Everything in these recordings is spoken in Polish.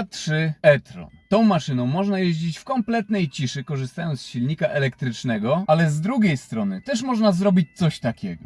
A3 e-tron. Tą maszyną można jeździć w kompletnej ciszy, korzystając z silnika elektrycznego, ale z drugiej strony też można zrobić coś takiego.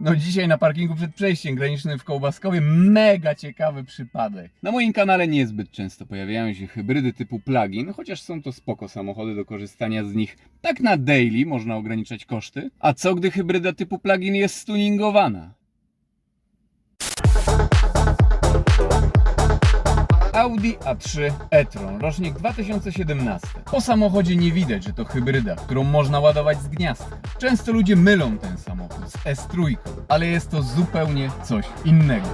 No dzisiaj na parkingu przed przejściem granicznym w Kołbaskowie mega ciekawy przypadek. Na moim kanale niezbyt często pojawiają się hybrydy typu plug-in, chociaż są to spoko samochody do korzystania z nich tak na daily, można ograniczać koszty. A co gdy hybryda typu plug-in jest stuningowana? Audi A3 e-tron, rocznik 2017. Po samochodzie nie widać, że to hybryda, którą można ładować z gniazdka. Często ludzie mylą ten samochód z S3, ale jest to zupełnie coś innego.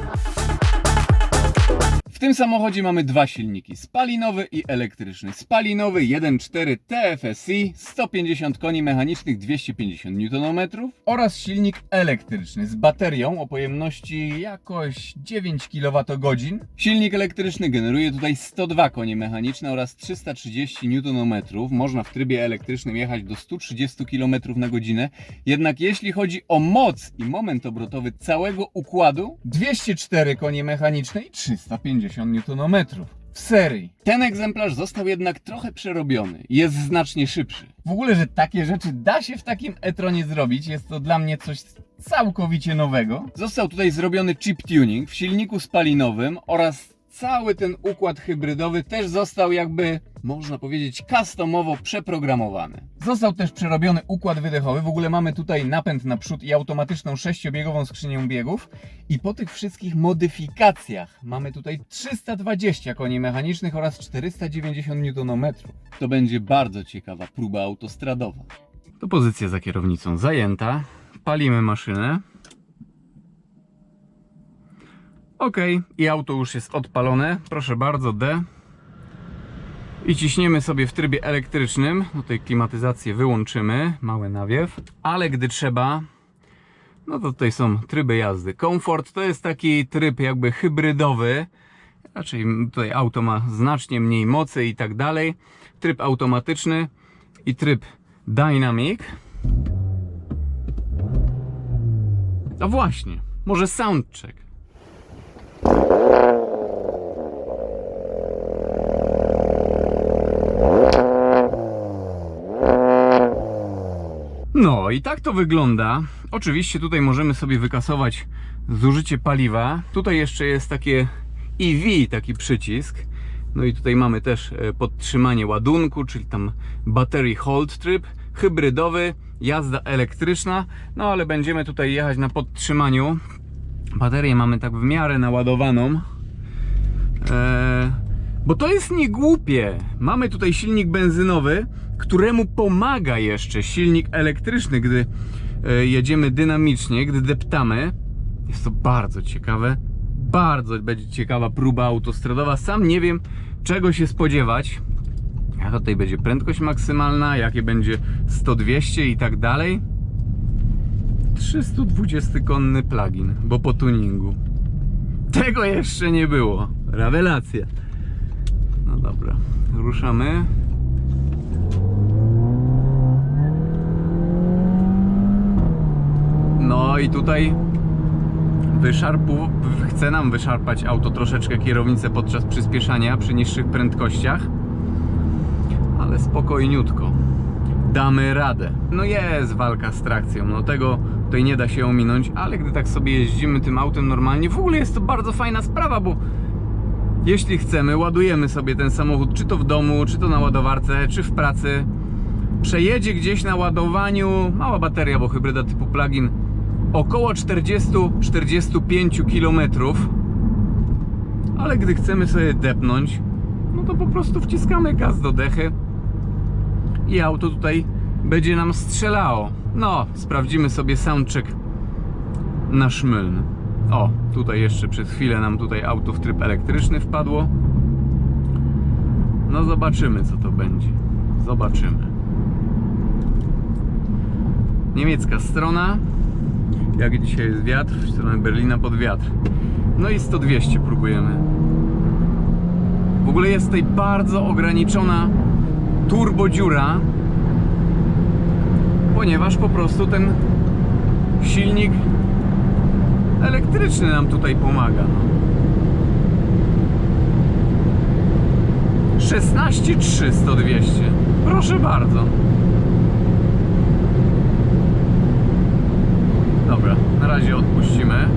W tym samochodzie mamy dwa silniki, spalinowy i elektryczny. Spalinowy 1.4 TFSI, 150 koni mechanicznych, 250 Nm oraz silnik elektryczny z baterią o pojemności jakoś 9 kWh. Silnik elektryczny generuje tutaj 102 konie mechaniczne oraz 330 Nm. Można w trybie elektrycznym jechać do 130 km na godzinę. Jednak jeśli chodzi o moc i moment obrotowy całego układu, 204 konie mechaniczne i 350 Nm. W serii. Ten egzemplarz został jednak trochę przerobiony. Jest znacznie szybszy. W ogóle, że takie rzeczy da się w takim e-tronie zrobić, jest to dla mnie coś całkowicie nowego. Został tutaj zrobiony chip tuning w silniku spalinowym oraz cały ten układ hybrydowy też został jakby, można powiedzieć, customowo przeprogramowany. Został też przerobiony układ wydechowy. W ogóle mamy tutaj napęd na przód i automatyczną sześciobiegową skrzynię biegów. I po tych wszystkich modyfikacjach mamy tutaj 320 koni mechanicznych oraz 490 Nm. To będzie bardzo ciekawa próba autostradowa. To pozycja za kierownicą zajęta. Palimy maszynę. Ok, i auto już jest odpalone. Proszę bardzo, D. I ciśniemy sobie w trybie elektrycznym. Tutaj klimatyzację wyłączymy, mały nawiew. Ale gdy trzeba, no to tutaj są tryby jazdy. Komfort to jest taki tryb jakby hybrydowy. Raczej tutaj auto ma znacznie mniej mocy i tak dalej. Tryb automatyczny i tryb dynamic. A właśnie, może soundcheck. No i tak to wygląda. Oczywiście tutaj możemy sobie wykasować zużycie paliwa. Tutaj jeszcze jest takie EV, taki przycisk. No i tutaj mamy też e, podtrzymanie ładunku, czyli tam battery hold tryb, hybrydowy, jazda elektryczna. No ale będziemy tutaj jechać na podtrzymaniu. Baterię mamy tak w miarę naładowaną. Eee, bo to jest niegłupie. Mamy tutaj silnik benzynowy, któremu pomaga jeszcze silnik elektryczny, gdy e, jedziemy dynamicznie, gdy deptamy. Jest to bardzo ciekawe. Bardzo będzie ciekawa próba autostradowa. Sam nie wiem, czego się spodziewać. Jaka tutaj będzie prędkość maksymalna, jakie będzie 100-200 i tak dalej. 320-konny plugin, bo po tuningu. Tego jeszcze nie było. Rewelacja. No dobra, ruszamy. No i tutaj wyszarpu, chce nam wyszarpać auto troszeczkę kierownicę podczas przyspieszania przy niższych prędkościach. Ale spokojniutko. Damy radę. No jest walka z trakcją, no tego tutaj nie da się ominąć, ale gdy tak sobie jeździmy tym autem normalnie, w ogóle jest to bardzo fajna sprawa, bo jeśli chcemy, ładujemy sobie ten samochód, czy to w domu, czy to na ładowarce, czy w pracy. Przejedzie gdzieś na ładowaniu, mała bateria, bo hybryda typu plug-in, około 40-45 km. Ale gdy chcemy sobie depnąć, no to po prostu wciskamy gaz do dechy i auto tutaj będzie nam strzelało. No, sprawdzimy sobie soundcheck na szmyln. O, tutaj jeszcze przez chwilę nam tutaj auto w tryb elektryczny wpadło. No zobaczymy co to będzie. Zobaczymy. Niemiecka strona. Jak dzisiaj jest wiatr, w stronę Berlina pod wiatr. No i 100-200 próbujemy. W ogóle jest tutaj bardzo ograniczona turbodziura, ponieważ po prostu ten silnik elektryczny nam tutaj pomaga. No. 16 300 200. Proszę bardzo. Dobra, na razie odpuścimy.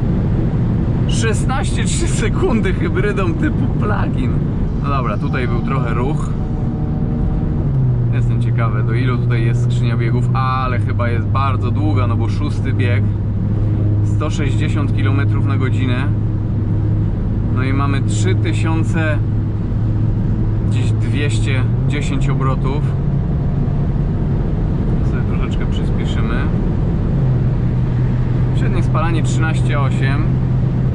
16 3 sekundy hybrydą typu plug-in. No dobra, tutaj był trochę ruch. Jestem ciekawy, do ilu tutaj jest skrzynia biegów, ale chyba jest bardzo długa, no bo szósty bieg 160 km na godzinę. No i mamy 3000 gdzieś 210 obrotów. Sobie troszeczkę przyspieszymy. Średnie spalanie 13,8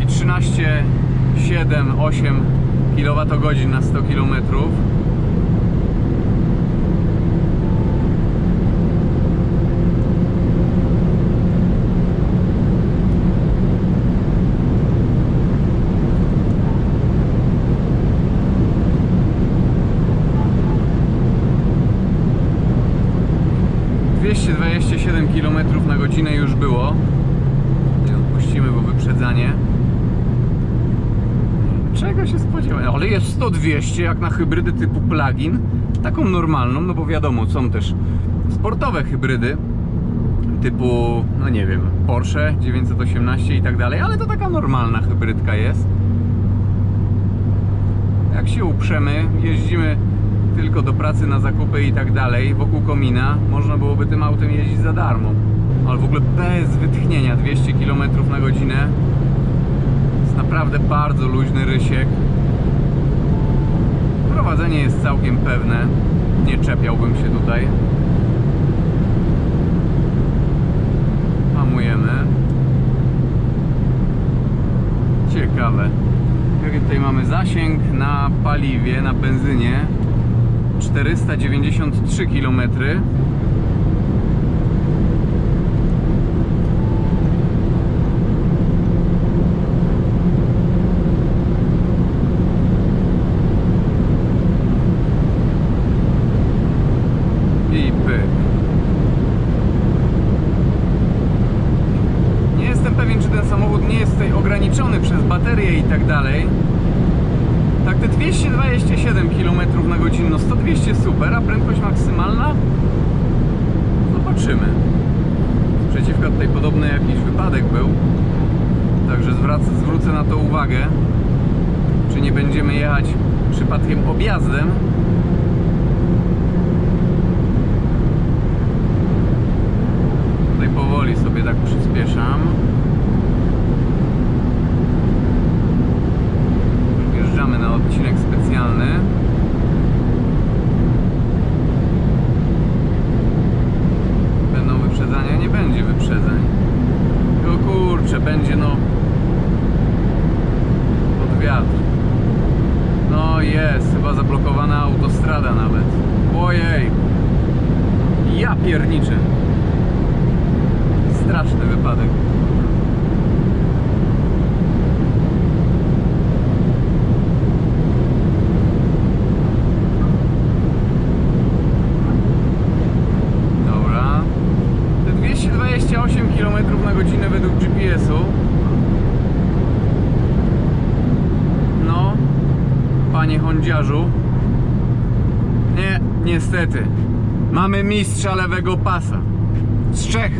i 13,7-8 kWh na 100 km. Dwieście 227 km na godzinę już było. Nie odpuścimy, bo wyprzedzanie. Się spodziewałem? Ale jest 100-200 jak na hybrydy typu plug-in. Taką normalną, no bo wiadomo, są też sportowe hybrydy typu, no nie wiem, Porsche 918 i tak dalej, ale to taka normalna hybrydka jest. Jak się uprzemy, jeździmy tylko do pracy na zakupy i tak dalej, wokół komina, można byłoby tym autem jeździć za darmo. Ale w ogóle bez wytchnienia 200 km na godzinę. Naprawdę bardzo luźny rysiek. Prowadzenie jest całkiem pewne. Nie czepiałbym się tutaj. Hamujemy. Ciekawe. Jaki tutaj mamy zasięg na paliwie, na benzynie? 493 km. I pyk. Nie jestem pewien, czy ten samochód nie jest tutaj ograniczony przez baterię i tak dalej. Tak, te 227 km na godzinę, no 100-200 super, a prędkość maksymalna? Zobaczymy. Przeciwka tutaj podobny jakiś wypadek był. Także zwracę, zwrócę na to uwagę. Czy nie będziemy jechać przypadkiem objazdem? Tutaj powoli sobie tak przyspieszam. Wjeżdżamy na odcinek specjalny. Będą wyprzedzania? Nie będzie wyprzedzań. Tylko kurczę, będzie no pod wiatr. No jest, chyba zablokowana autostrada nawet. Ojej! Ja pierniczę. Straszny wypadek. Dobra. Te 228 km na godzinę według GPS-u. No, panie Hondziarzu. Nie, niestety. Mamy mistrza lewego pasa. Z Czech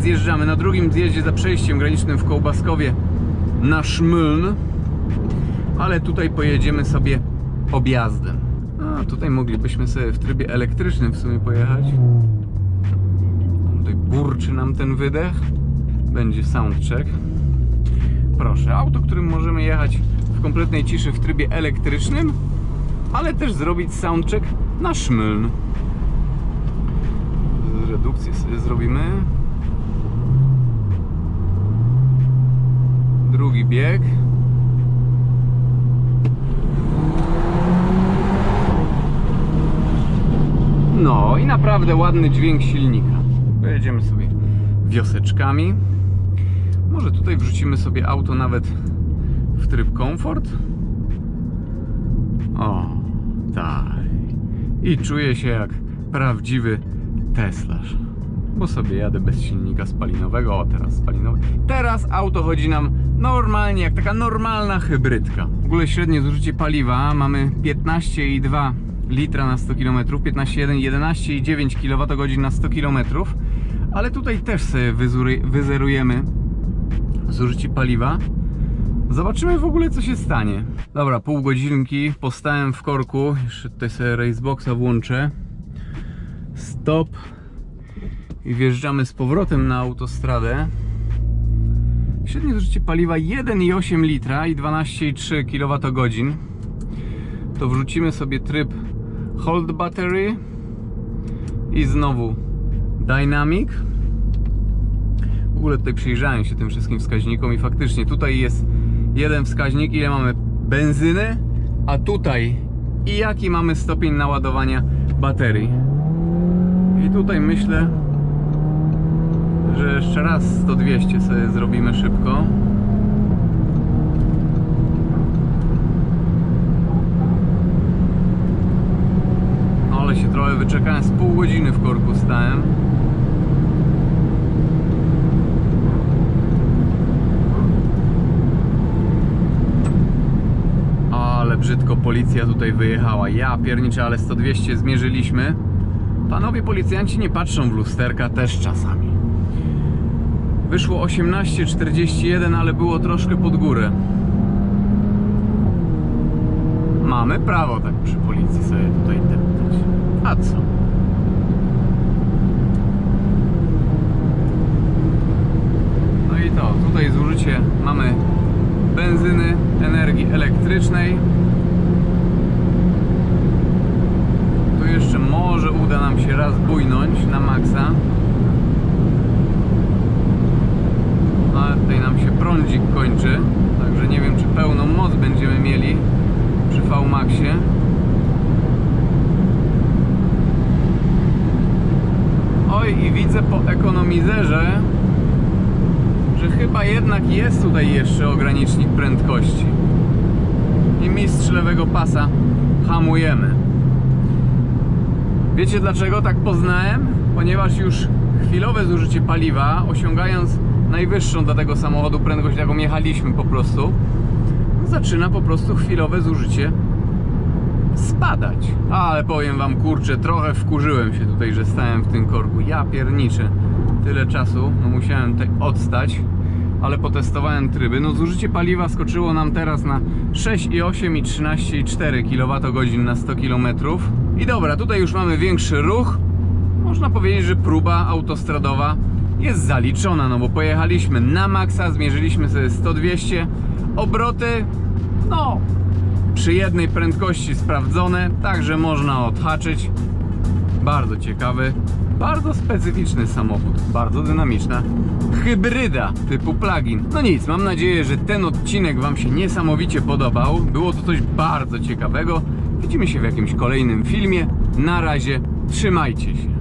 zjeżdżamy na drugim zjeździe za przejściem granicznym w Kołbaskowie na Szmyln. Ale tutaj pojedziemy sobie objazdem. A tutaj moglibyśmy sobie w trybie elektrycznym w sumie pojechać. Tutaj burczy nam ten wydech. Będzie soundcheck. Proszę, auto, którym możemy jechać w kompletnej ciszy w trybie elektrycznym, ale też zrobić soundcheck na Szmyln. Redukcję sobie zrobimy. Drugi bieg. No i naprawdę ładny dźwięk silnika. Pojedziemy sobie wioseczkami. Może tutaj wrzucimy sobie auto nawet w tryb komfort. O, tak. I czuję się jak prawdziwy Teslarz. Bo sobie jadę bez silnika spalinowego. O, teraz spalinowy. Teraz auto chodzi nam normalnie, jak taka normalna hybrydka. W ogóle średnie zużycie paliwa mamy 15,2 litra na 100 km, 15,1, 11,9 kWh na 100 km, ale tutaj też sobie wyzerujemy zużycie paliwa. Zobaczymy w ogóle co się stanie. Dobra, pół godzinki postałem w korku, jeszcze tutaj sobie raceboxa włączę. Stop i wjeżdżamy z powrotem na autostradę. Średnie zużycie paliwa 1,8 litra i 12,3 kWh. To wrzucimy sobie tryb Hold Battery i znowu Dynamic. W ogóle tutaj przyjrzałem się tym wszystkim wskaźnikom i faktycznie tutaj jest jeden wskaźnik, ile mamy benzyny, a tutaj i jaki mamy stopień naładowania baterii. Tutaj myślę, że jeszcze raz 100-200 sobie zrobimy szybko. No ale się trochę wyczekałem, z pół godziny w korku stałem. Brzydko policja tutaj wyjechała. Ja pierniczę, ale 100-200 zmierzyliśmy. Panowie policjanci nie patrzą w lusterka też czasami. Wyszło 18.41, ale było troszkę pod górę. Mamy prawo tak przy policji sobie tutaj deptać. A co? No i to, tutaj zużycie mamy benzyny, energii elektrycznej. Tu jeszcze może uda nam się raz bujnąć na maksa. No, ale tutaj nam się prądzik kończy, także nie wiem czy pełną moc będziemy mieli przy V-Maxie. Oj i widzę po ekonomizerze, że chyba jednak jest tutaj jeszcze ogranicznik prędkości. I mistrz lewego pasa hamujemy. Wiecie dlaczego tak poznałem? Ponieważ już chwilowe zużycie paliwa, osiągając najwyższą dla tego samochodu prędkość, jaką jechaliśmy po prostu, zaczyna po prostu chwilowe zużycie spadać. Ale powiem wam, kurczę, trochę wkurzyłem się tutaj, że stałem w tym korku. Ja pierniczę. Tyle czasu, no musiałem odstać, ale potestowałem tryby. No zużycie paliwa skoczyło nam teraz na 6,8 i 13,4 kWh na 100 km. I dobra, tutaj już mamy większy ruch. Można powiedzieć, że próba autostradowa jest zaliczona, no bo pojechaliśmy na maksa, zmierzyliśmy sobie 100-200 obroty, no przy jednej prędkości sprawdzone, także można odhaczyć. Bardzo ciekawy, bardzo specyficzny samochód, bardzo dynamiczna hybryda typu plug-in. No nic, mam nadzieję, że ten odcinek Wam się niesamowicie podobał. Było to coś bardzo ciekawego. Widzimy się w jakimś kolejnym filmie. Na razie, trzymajcie się.